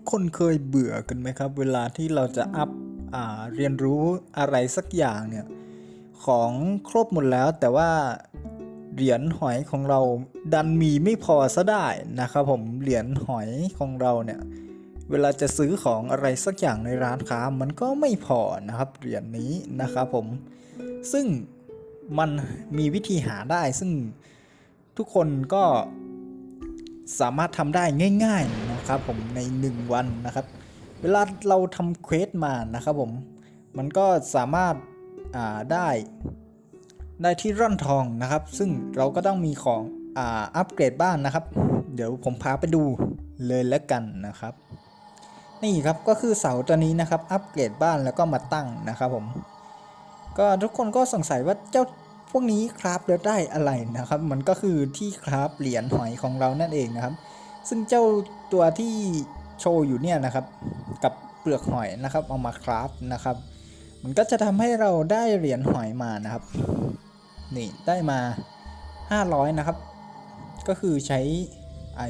กคนเคยเบื่อกันไหมครับ เวลาที่เราจะอัพอเรียนรู้อะไรสักอย่างเนี่ย ของครบหมดแล้วแต่ว่าเหรียญหอยของเราดันมีไม่พอซะได้นะครับผมเหรียญหอยของเราเนี่ยเวลาจะซื้อของอะไรสักอย่างในร้านค้ามันก็ไม่พอนะครับเหรียญนี้นะครับผมซึ่งมันมีวิธีหาได้ซึ่งทุกคนก็สามารถทำได้ง่าย ๆ นะครับผมใน 1 วันนะครับ เวลาเราทำเควสมานะครับผมมันก็สามารถอ่าได้ได้ที่ร่อนทองนะครับ ซึ่งเราก็ต้องมีของอ่าอัปเกรดบ้านนะครับ เดี๋ยวผมพาไปดูเลยแล้วกันนะครับ นี่ครับก็คือเสาตัวนี้นะครับอัปเกรดบ้านแล้วก็มาตั้งนะครับผมก็ทุกคนก็สงสัยว่าเจ้าพวกนี้คราฟแล้วได้อะไรนะครับ มันก็คือที่คราฟเหรียญหอยของเรานั่นเองนะครับ ซึ่งเจ้าตัวที่โชว์อยู่เนี่ยนะครับ กับเปลือกหอยนะครับ เอามาคราฟนะครับ มันก็จะทำให้เราได้เหรียญหอยมานะครับ นี่ได้มา 500 นะครับ ก็คือใช้ไอ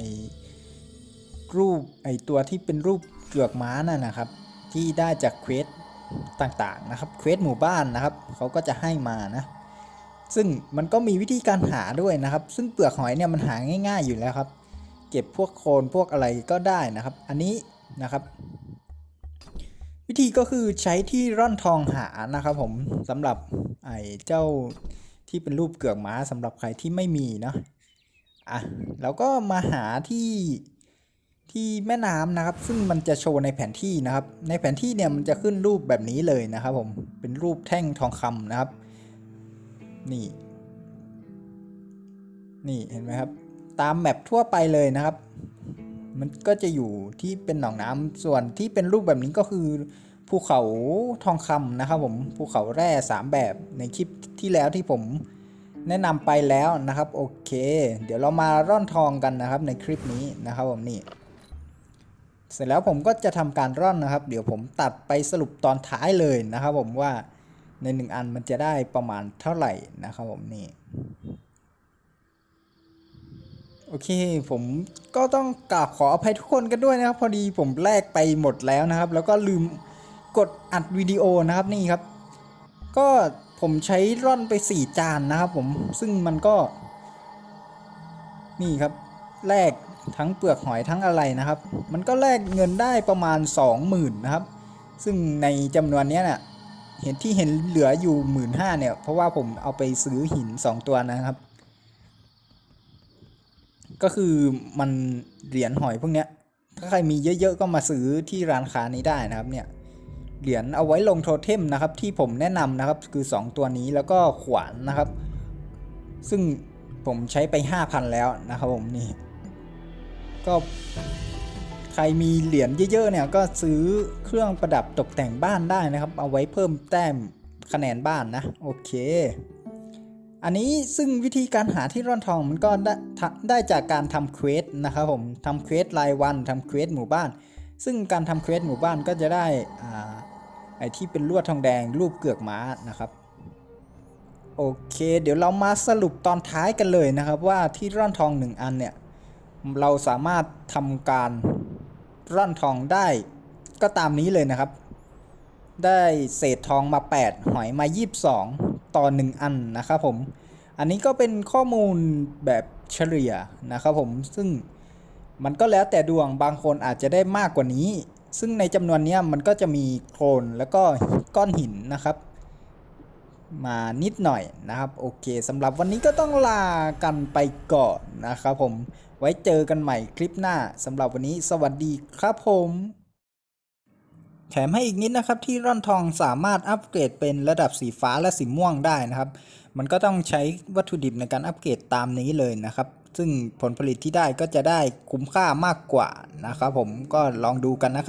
รูปไอตัวที่เป็นรูปเกือกม้านั่นนะครับ ที่ได้จากเควสต่างๆนะครับเควสหมู่บ้านนะครับเขาก็จะให้มานะ ซึ่งมันก็มีวิธีการหาด้วยนะครับ ซึ่งเปลือกหอยเนี่ยมันหาง่าย ๆอยู่แล้วครับ เก็บพวกโคลนพวกอะไรก็ได้นะครับ อันนี้นะครับ วิธีก็คือใช้ที่ร่อนทองหานะครับผมสำหรับไอ้เจ้าที่เป็นรูปเกือกม้าสำหรับใครที่ไม่มีเนาะอะแล้วก็มาหาที่ที่แม่น้ำนะครับ ซึ่งมันจะโชว์ในแผนที่นะครับ ในแผนที่เนี่ยมันจะขึ้นรูปแบบนี้เลยนะครับผมเป็นรูปแท่งทองคำนะครับ นี่ นี่เห็นไหมครับ ตามแมปทั่วไปเลยนะครับ มันก็จะอยู่ที่เป็นหนองน้ำส่วนที่เป็นรูปแบบนี้ก็คือภูเขาทองคำนะครับผมภูเขาแร่สามแบบในคลิปที่แล้วที่ผมแนะนำไปแล้วนะครับโอเค เดี๋ยวเรามาร่อนทองกันนะครับในคลิปนี้นะครับผมนี่เสร็จแล้วผมก็จะทำการร่อนนะครับ เดี๋ยวผมตัดไปสรุปตอนท้ายเลยนะครับผมว่าในหนึ่งอันมันจะได้ประมาณเท่าไหร่นะครับผมนี่ โอเค ผมก็ต้องกราบขออภัยทุกคนกันด้วยนะครับ พอดีผมแลกไปหมดแล้วนะครับ แล้วก็ลืมกดอัดวิดีโอนะครับนี่ครับ ก็ผมใช้ร่อนไป 4 จานนะครับ ผมซึ่งมันก็ นี่ครับแลกทั้งเปลือกหอยทั้งอะไรนะครับ มันก็แลกเงินได้ประมาณ 20,000นะครับ ซึ่งในจำนวนนี้เนี่ยเห็นที่เห็นเหลืออยู่1 5ื่นเนี่ย เพราะว่าผมเอาไปซื้อหิน 2 ตัวนะครับ ก็คือมันเหรียญหอยพวกเนี้ย ถ้าใครมีเยอะๆก็มาซื้อที่ร้านค้านี้ได้นะครับเนี่ยเหรียญเอาไว้ลงโทเทมนะครับที่ผมแนะนำนะครับคือ 2 ตัวนี้แล้วก็ขวานนะครับ ซึ่งผมใช้ไป 5,000 แล้วนะครับผมนี่ ก็ใครมีเหรียญเยอะๆเนี่ยก็ซื้อเครื่องประดับตกแต่งบ้านได้นะครับ เอาไว้เพิ่มแต้มคะแนนบ้านนะ โอเค อันนี้ซึ่งวิธีการหาที่ร่อนทองมันก็ได้ทำได้จากการทำเควสนะครับผมทำเควสรายวันทำเควสหมู่บ้าน ซึ่งการทำเควสหมู่บ้านก็จะได้อ่าไอที่เป็นลวดทองแดงรูปเกือกม้านะครับโอเค เดี๋ยวเรามาสรุปตอนท้ายกันเลยนะครับว่าที่ร่อนทองหนึ่งอันเนี่ยเราสามารถทำการร่อนทองได้ก็ตามนี้เลยนะครับ ได้เศษทองมา 8 หอยมา 22 ต่อ 1 อันนะครับผม อันนี้ก็เป็นข้อมูลแบบเฉลี่ยนะครับผม ซึ่งมันก็แล้วแต่ดวงบางคนอาจจะได้มากกว่านี้ ซึ่งในจำนวนนี้มันก็จะมีโคลนแล้วก็ก้อนหินนะครับ มานิดหน่อยนะครับ โอเคสำหรับวันนี้ก็ต้องลากันไปก่อนนะครับผม ไว้เจอกันใหม่คลิปหน้าสำหรับวันนี้สวัสดีครับผม แถมให้อีกนิดนะครับที่ร่อนทองสามารถอัปเกรดเป็นระดับสีฟ้าและสีม่วงได้นะครับ มันก็ต้องใช้วัตถุดิบในการอัปเกรดตามนี้เลยนะครับ ซึ่งผลผลิตที่ได้ก็จะได้คุ้มค่ามากกว่านะครับผมก็ลองดูกันนะครับ